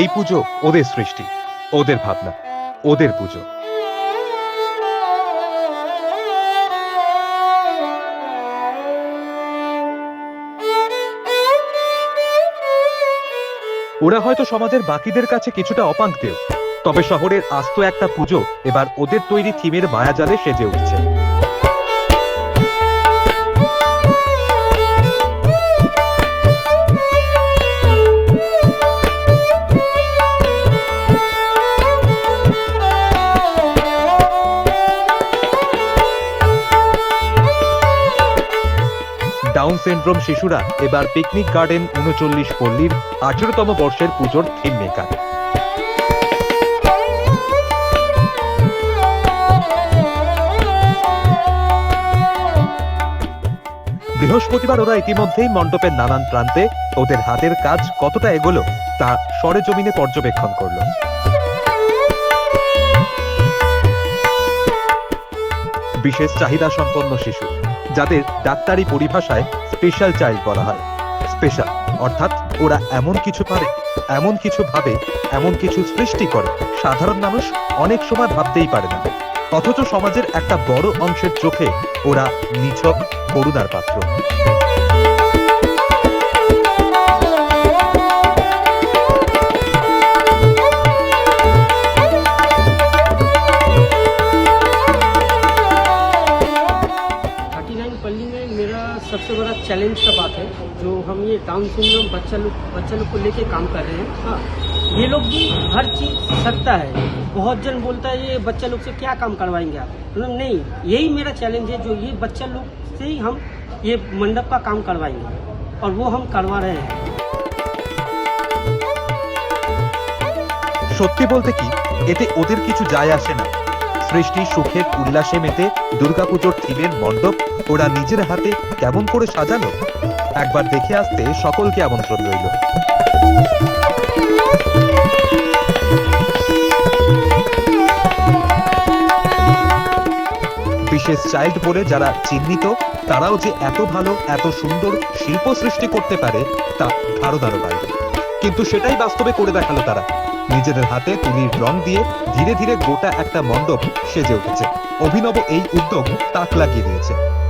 এই পুজো ওদের সৃষ্টি, ওদের ভাবনা, ওদের পুজো। ওরা হয়তো সমাজের বাকিদের কাছে কিছুটা অপাঙ্ক্তেও তবে শহরের আস্ত একটা পুজো এবার ওদের তৈরি থিমের মায়াজালে সেজে উঠছে। ডাউন সিনড্রোম শিশুরা এবার পিকনিক গার্ডেন উনচল্লিশ পল্লীর আঠেরোতম বর্ষের পুজোর থিম মেকার বৃহস্পতিবার ওরা ইতিমধ্যেই মণ্ডপের নানান প্রান্তে ওদের হাতের কাজ কতটা এগোলো তা সরেজমিনে পর্যবেক্ষণ করল। বিশেষ চাহিদা সম্পন্ন শিশু। যাদের ডাক্তারি পরিভাষায় স্পেশাল চাইল্ড বলা হয়। স্পেশাল অর্থাৎ ওরা এমন কিছু পারে, এমন কিছু ভাবে, এমন কিছু সৃষ্টি করে। সাধারণ মানুষ অনেক সময় ভাবতেই পারে না। অথচ সমাজের একটা বড় অংশের চোখে ওরা নিছক, করুণার পাত্র। सबसे बड़ा चैलेंज का बात है जो हम ये डाउन सिंड्रोम बच्चा लोग बच्चा लोग को लेके काम कर रहे हैं हाँ ये लोग भी हर चीज़ सकता है बहुत जन बोलता है ये बच्चा लोग से क्या काम करवाएंगे आप मतलब नहीं यही मेरा चैलेंज है जो ये बच्चा लोग से ही हम ये मंडप का काम करवाएंगे और वो हम करवा रहे हैं সত্যি বলতে কি এতে ওদের কিছু যায় আসে না সৃষ্টি সুখের উল্লাসে মেতে দুর্গাপুজোর থিমের মণ্ডপ ওরা নিজের হাতে কেমন করে সাজালো? একবার দেখে আসতে সকলকে আমন্ত্রণ রইল। বিশেষ চাইল্ড বলে যারা চিহ্নিত, তারাও যে এত ভালো, এত সুন্দর শিল্প সৃষ্টি করতে পারে তা ধারণারও বাইরে। কিন্তু সেটাই বাস্তবে করে দেখাল তারা। নিজেদের হাতে তুলির রং দিয়ে ধীরে ধীরে গোটা একটা মণ্ডপ সেজে উঠেছে। অভিনব এই উদ্যোগ তাক লাগিয়ে দিয়েছে।